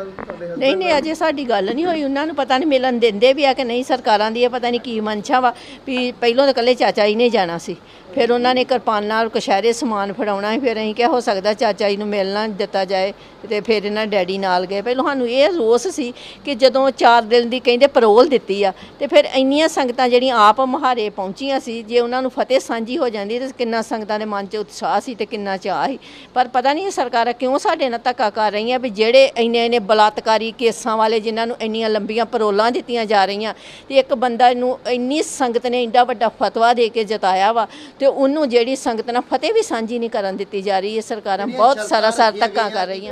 ਨਾਲ ਤੁਹਾਡੇ husband ਨਹੀਂ ਨਹੀਂ ਅਜੇ ਸਾਡੀ ਗੱਲ ਨਹੀਂ ਹੋਈ। ਉਹਨਾਂ ਨੂੰ ਪਤਾ ਨਹੀਂ ਮਿਲਣ ਦਿੰਦੇ ਵੀ ਆ ਕਿ ਨਹੀਂ ਸਰਕਾਰਾਂ ਦੀ ਇਹ ਪਤਾ ਨਹੀਂ ਕੀ ਮਨਸ਼ਾ ਵਾ ਵੀ ਪਹਿਲੋਂ ਤਾਂ ਇਕੱਲੇ ਚਾਚਾ ਜੀ ਨੇ ਜਾਣਾ ਸੀ। ਫਿਰ ਉਹਨਾਂ ਨੇ ਕਿਰਪਾਨਾਂ ਔਰ ਕਸ਼ਹਿਰੇ ਸਮਾਨ ਫੜਾਉਣਾ ਸੀ। ਫਿਰ ਅਸੀਂ ਕਿਹਾ ਹੋ ਸਕਦਾ ਚਾਚਾ ਜੀ ਨੂੰ ਮਿਲਣਾ ਦਿੱਤਾ ਜਾਏ ਤੇ ਫਿਰ ਇਹਨਾਂ ਡੈਡੀ ਨਾਲ ਗਏ। ਪਹਿਲੋਂ ਸਾਨੂੰ ਇਹ ਰੋਸ ਸੀ ਕਿ ਜਦੋਂ 4 ਦਿਨ ਦੀ ਕਹਿੰਦੇ ਪਰੋਲ ਦਿੱਤੀ ਆ ਤੇ ਫਿਰ ਇੰਨੀਆਂ ਸੰਗਤਾਂ ਜਿਹੜੀਆਂ ਆਪ ਮਹਾਰੇ ਪਹੁੰਚੀਆਂ ਸੀ ਜੇ ਉਹਨਾਂ ਨੂੰ ਫਤਿਹ ਸਾਂਝੀ ਹੋ ਜਾਂਦੀ ਤੇ ਕਿੰਨਾ ਸੰਗਤਾਂ ਦੇ ਮਨ 'ਚ ਉਤਸ਼ਾਹ ਸੀ ਤੇ ਕਿੰਨਾ ਚਾਅ ਸੀ। ਪਰ ਪਤਾ ਨਹੀਂ ਇਹ ਸਰਕਾਰਾਂ ਕਿਉਂ ਸਾਡੇ ਨਾਲ ਧੱਕਾ ਕਰ ਰਹੀਆਂ ਵੀ ਜਿਹੜੇ ਇੰਨੇ ਇੰਨੇ ਬਲਾਤਕਾਰੀ ਕੇਸਾਂ ਵਾਲੇ ਜਿਨ੍ਹਾਂ ਨੂੰ ਇੰਨੀਆਂ ਲੰਬੀਆਂ ਪਰੋਲਾਂ ਦਿੱਤੀਆਂ ਜਾ ਰਹੀਆਂ ਤੇ ਇੱਕ ਬੰਦਾ ਨੂੰ ਇੰਨੀ ਸੰਗਤ ਨੇ ਇੰਨਾ ਵੱਡਾ ਫਤਵਾ ਦੇ ਕੇ ਜਿਤਾਇਆ ਵਾ ਤੇ ਉਹਨੂੰ ਜਿਹੜੀ ਸੰਗਤ ਨਾਲ ਫਤਿਹ ਵੀ ਸਾਂਝੀ ਨਹੀਂ ਕਰਨ ਦਿੱਤੀ ਜਾ ਰਹੀ ਇਹ ਸਰਕਾਰਾਂ ਬਹੁਤ ਸਾਰਾ ਸਾਰ ਧੱਕਾ ਕਰ ਰਹੀਆਂ।